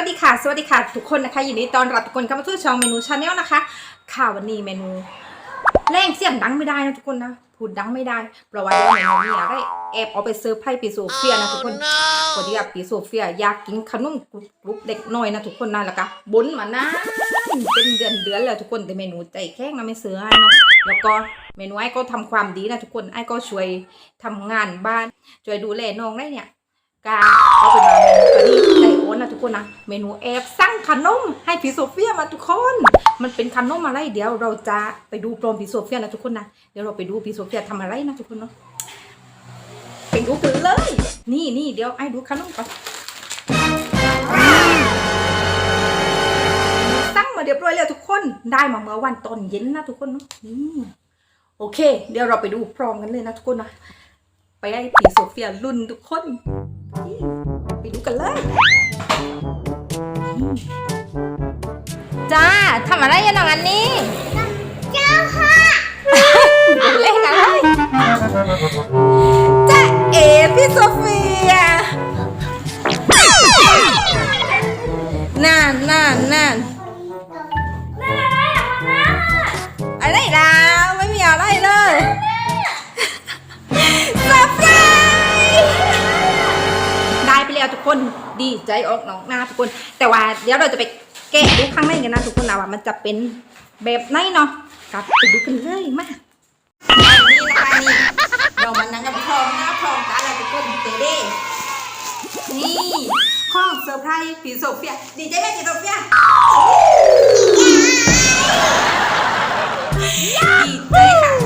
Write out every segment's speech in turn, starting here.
ค่ะ สวัสดีค่ะทุกคนนะคะยินดีต้อนรับทุกคนเข้ามาสู่ช่องเมนูชาแนลนะคะ ค่ะวันนี้เมนูแรงเสียงดังไม่ได้นะทุกคนนะพูดดังไม่ได้เพราะว่าเดี๋ยวเมนูนี้อยากได้แอบเอาไปเซอร์ไพรส์ปีโซเฟียนะทุกคนพอดีว่าปีโซเฟียอยากกินขนมกรุบกรุบเด็กน้อยนะทุกคนนะแล้วก็บนมานานเป็นเดือนเดือนแล้วทุกคนแต่เมนูใจแข็งนะไม่เสือให้เนาะแล้วก็เมนูไอ้ก็ทำความดีนะทุกคนไอ้ก็ช่วยทำงานบ้านช่วยดูแลน้องได้เนี่ยกาเอาเป็นว่าเมนูกะนี้ใจโอ นนะทุกคนนะ เมนูแอบสั่งขนมให้พีโซเฟียมาทุกคน มันเป็นขนมอะไรเดี๋ยวเราจะไปดูพร้อมพี่โซเฟียนะทุกคนนะ เดี๋ยวเราไปดูพีโซเฟียทำอะไรนะทุกคนเนาะ ไปดูกันเลย นี่นี่เดี๋ยวไอ้ดูขนมก่อนสั่งมาเรียบร้อยแล้วทุกคน ได้มาเมื่อวันตอนเย็นนะทุกคนเนาะ นี่โอเค เดี๋ยวเราไปดูพร้อมกันเลยนะทุกคนนะ ไปให้พี่โซเฟียรุ่นทุกคน ดูกันเลย จ้าทำอะไรกันหนองอันนี้เจ้าค่ะ ใจออกหนองหน้าทุกคน แต่ว่าเดี๋ยวเราจะไปแกะดูข้างในกันนะทุกคนนะว่ามันจะเป็นแบบไหนเนาะกลับไปดูกันเลยมานี่นะคะนี่เรามานั่งกันพร้อมหน้าพร้อมตาแล้วทุกคนเตเด้นี่ห้องเซอร์ไพรส์ปีโซเฟียดีใจไหมปีโซเฟียดีใจค่ะ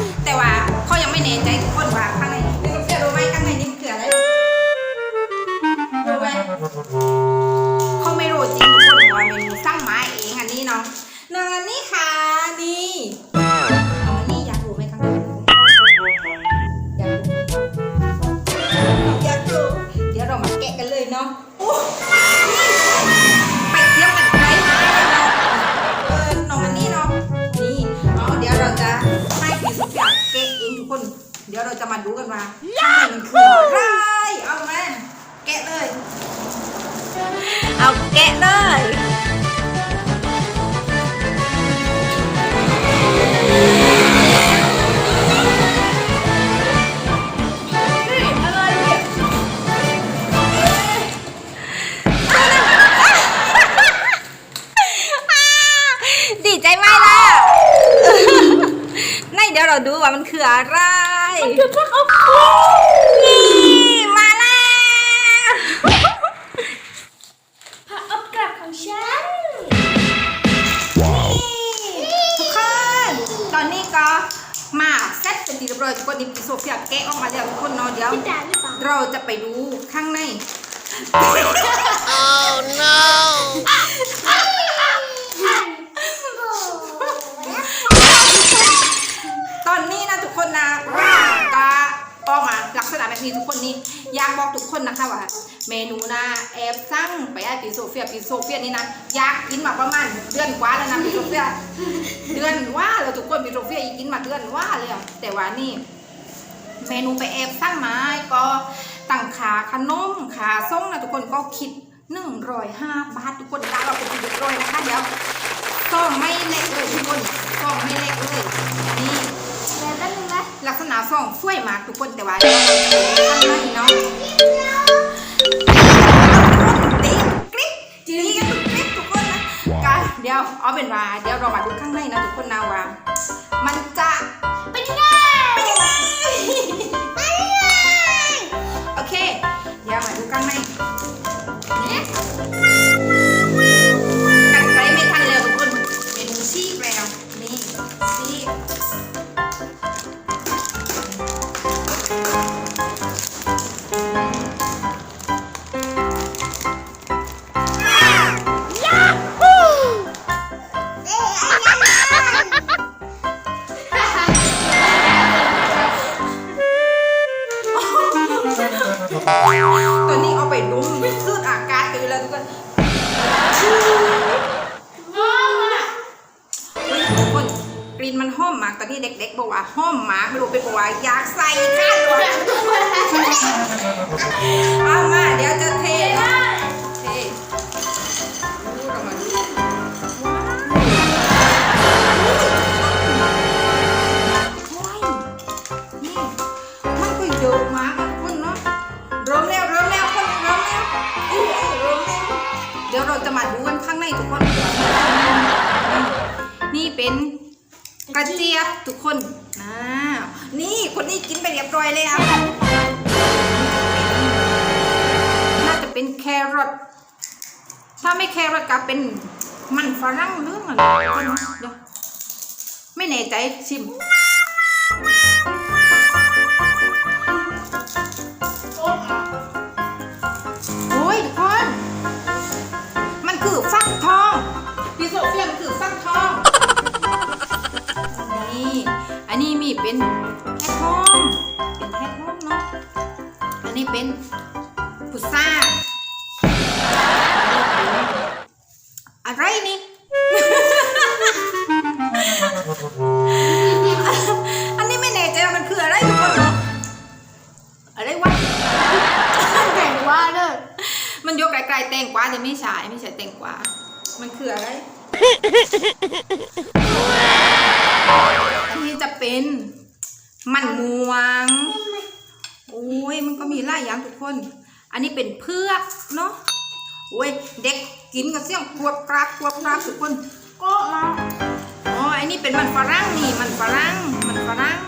มันคืออะไร มันคือข้าวโพดนี่มาแล้วผักอบกลับของฉันนี่ทุกคน ตอนนี้ก็มาเซ็ตเป็นที่เรียบร้อยทุกคนนี่โซเฟียแกะออกมาแล้วทุกคนเนอนเดี๋ยว พี่จ๋าหรือเปล่าเราจะไปดูข้างในตอนนี้นะทุกคนนะก็ออกมาลัก ษณะแบบนี้ทุกคนนี่อยากบอกทุกคนนะคะว่า เมนูนะแอบสั่งไปให้ปีโซเฟียปีโซเฟียนี่นะอยากกินมาประมาณเดือนกว่าแล้วนะปีโซเฟียเดือนว่าแล้วทุกคนปีโซเฟียอีกกินมาเดือนว่าเลยแต่ว่านี่ เมนูไปแอบสั่งมาก็ตั้งขาขนมขาส่งนะทุกคนก็คิดหนึ่งร้อยห้าบาททุกคนได้ ลักษณะซ่องสวยมากทุกคนแต่ว่าเราข้างในเนาะตีกริ๊กตีกันทุกกริ๊กทุกคนนะกันเดี๋ยวเอาเป็นว่าเดี๋ยวเรามาดูข้างในนะทุกคนนะว่า มันจะ เอามา เดี๋ยวจะเทเทรูดออมาว้ายนี่มันก็เยอะมากทุกคนเนาะรวมแล้วรวมแล้วคนรวมแล้วอู้อู้มแล้วเดี๋ยวเราจะมาดูกันข้างในทุกคน นี่เป็นกระเจี๊ยบทุกคนนี่คนนี้กินไปเรียบร้อยแล้ว เป็นแครอทถ้าไม่แครอทก็เป็นมันฝรั่งเรื่องอะไรเดี๋ยวไม่แน่ใจชิมโอ้ยทุกคนมันคือฟักทองพี่โซเฟียมันคือฟักทองนี่อันนี้มีเป็นแฮทอมเป็นแฮทอมเนาะอันนี้เป็นพุซ่า มันคืออะไรอันนี้จะเป็นมันม่วง โอ้ย มันก็มีหลายอย่างทุกคน อันนี้เป็นเพือกเนาะ โอ้ย เด็กกินกับเสี่ยงกวบกราบกวบกราบทุกคน ก็มาอ๋อ อันนี้เป็นมันฝรั่งนี่ มันฝรั่ง มันฝรั่ง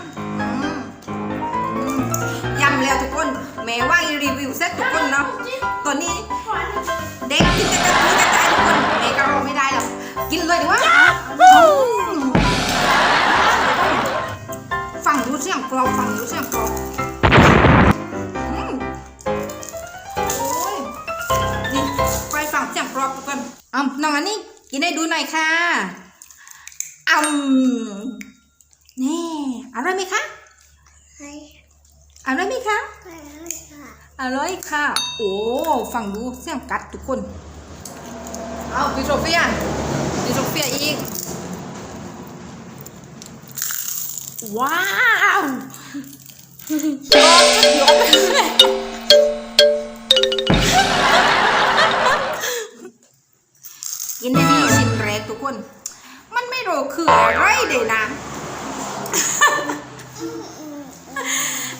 ยำแล้วทุกคน แม้ว่ารีวิวเสร็จทุกคนเนาะตัวนี้ เด็กกินกระจุยกระ เลยดีกว่าฟังดูเสียงกรอบฟังดูเสียงกรอบอืมโอ้ยนี่ไปฟังเสียงกรอบทุกคนอะน้องอันนี้กินให้ดูหน่อยค่ะอืมนี่อร่อยไหมคะให้อร่อยไหมคะให้ให้ค่ะอร่อยค่ะ โอ้ ฟังดูเสียงกัดทุกคน เอาพี่โซเฟียพี่ โซเฟียอีก ว้าวชอบจะยกกินได้ดีชิมแรกทุกคน มันไม่รู้คืออะไรเดยนะ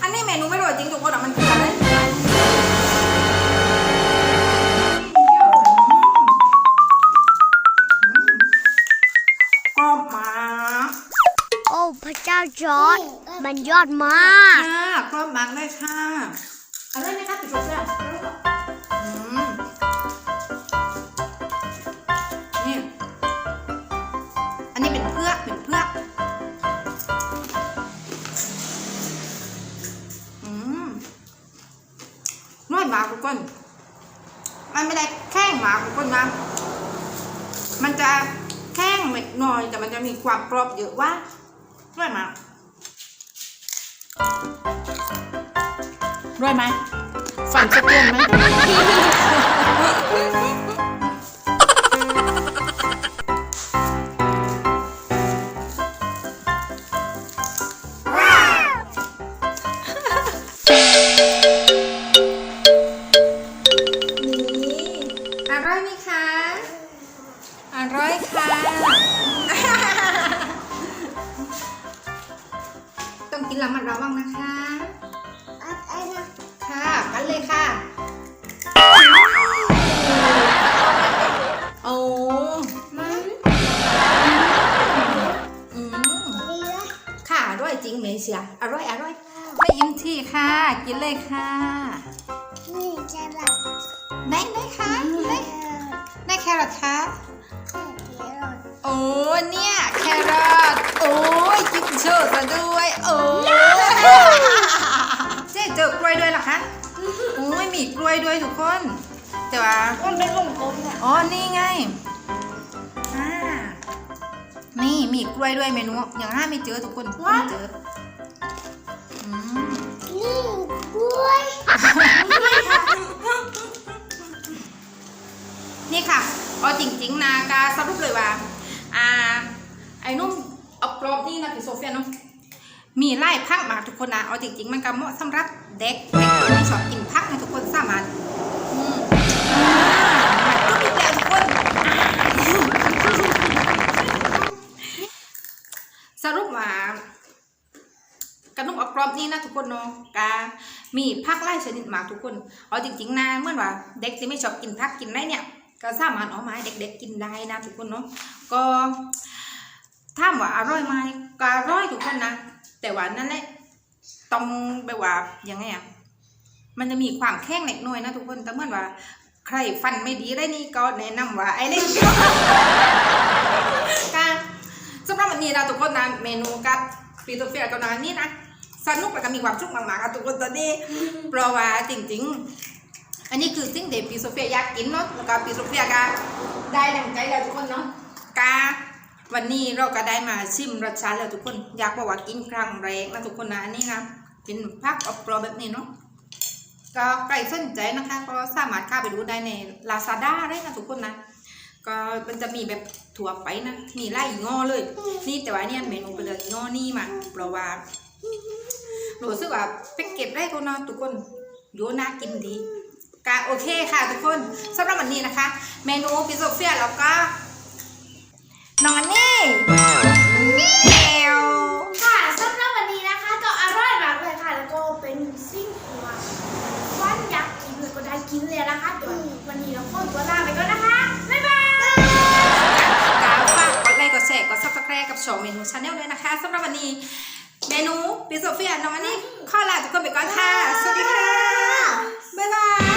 อันนี้เมนูไม่รู้จริงทุกคนอะมันคืออะไรกร จ้าจอร์ดมันยอดมาก ค่ะกรอบมากเลยค่ะอร่อยไหมคะพี่โชคเนี่ยอืมนี่ อันนี้เป็นเพือกเป็นเพือกอืมน้อยมากทุกคนมันไม่ได้แข้งมากทุกคนนะ มันจะแข้งเล็กน้อย แต่มันจะมีความกรอบเยอะว่า น้อยมากด้วยไหมฝันสะเทือนไหมนี่อร่อยไหมคะ อร่อยค่ะ ระมัดระวังนะคะอะไรนะค่ะกันเลยค่ะโอ้มันอืมนี่นะค่ะอร่อยจริงเมเชียอร่อยอร่อยไม่อิ่มที่ค่ะ กินเลยค่ะนี่จะแบบได้ได้ค่ะได้ได้แครอทค่ะเดี๋ยวเราโอ้เนี่ยแครอทโอ้ยกินโชว์ซะด้วย โอ้เจ๊เจอกล้วยด้วยเหรอคะโอ้ยมีกล้วยด้วยทุกคน แต่ว่ามันเป็นวงกลมเนี่ยอ๋อ นี่ไงอ่านี่มีกล้วยด้วยเมนูอย่างห้าไม่เจอทุกคนไม่เจออืมนี่กล้วย นี่ค่ะเอาจริง ๆนะกาสรุปเลยว่า อ่า ไอ้นุ่ม เอากรอบนี่นะพี่โซเฟียเนาะมีไล่พักมาทุกคนนะเอาจริงๆ มันก็เหมาะสำหรับเด็กเด็กที่ชอบกินพักนะทุกคนสามารถอืมอ่าก็มีแล้วทุกคน สรุปว่ากระนุ่มอบกรอบนี่นะทุกคนเนาะกามีผักไล่ชนิดมากทุกคน เอาจริงๆนะเมื่อว่าเด็กที่ไม่ชอบกินผักกินไรเนี่ย ก็สามารถเอามาให้เด็กๆกินได้นะทุกคนเนาะก็ ถามว่าอร่อยไหมก็อร่อยทุกคนนะ แต่ว่านั่นแหละต้องแบบว่ายังไงอะมันจะมีความแข็งเล็กน้อยนะทุกคนแต่เหมื่อนว่า ใครฟันไม่ดีได้นี่ก็แนะนำว่าไอ้เล็กการสำหรับวันนี้นะทุกคนนะเมนูกับปีโตเฟียกับนานี่นะสนุกแล้วก็มีความสุขมากๆกับทุกคนตอนนี้เพราะว่าจริง ๆ อันนี้คือสิ่งเด็ปีโซเฟียอยากกินเนาะแล้วก็ปีโซเฟียก็ได้ดังใจแล้วทุกคนเนาะกา วันนี้เราก็ได้มาชิมรสชาติแล้วทุกคน อยากบอกว่ากินครั้งแรกนะทุกคนนะอันนี้นะเป็นผักอบกรอแบบนี้เนาะก็ใครสนใจนะคะก็สามารถเข้าไปดูได้ใน Lazada ได้นะทุกคนนะก็มันจะมีแบบถั่วไปนะมีไล่งอเลย นี่แต่ว่าเนี่ยเมนูไปเลยงอนี่มาเพราะว่ารู้สึกว่าแพ็กเกจแรกเขาเนะทุกคนโยน่ากินดีก็โอเคค่ะทุกคนสำหรับวันนี้นะคะ เมนูพิซซ่าเฟียแล้วก็ นอนนี่นี่ค่ะสำหรับวันนี้นะคะ ก็อร่อยมากเลยค่ะ แล้วก็เป็นซิ่งหัวฟันยักษ์กินเลยก็ได้กินเลยนะคะเดี๋ยววันนี้เราขอตัวลาไปก่อนนะคะ บ๊ายบายกาวฝากกดไลค์กดแชร์กดซับสไครต์กับช่องเมนูชาแนลด้วยนะคะสำหรับวันนี้เมนูปิโซเฟียนอนนี่ข้อลาทุกคนไปก่อนค่ะ สวัสดีค่ะ บ๊ายบาย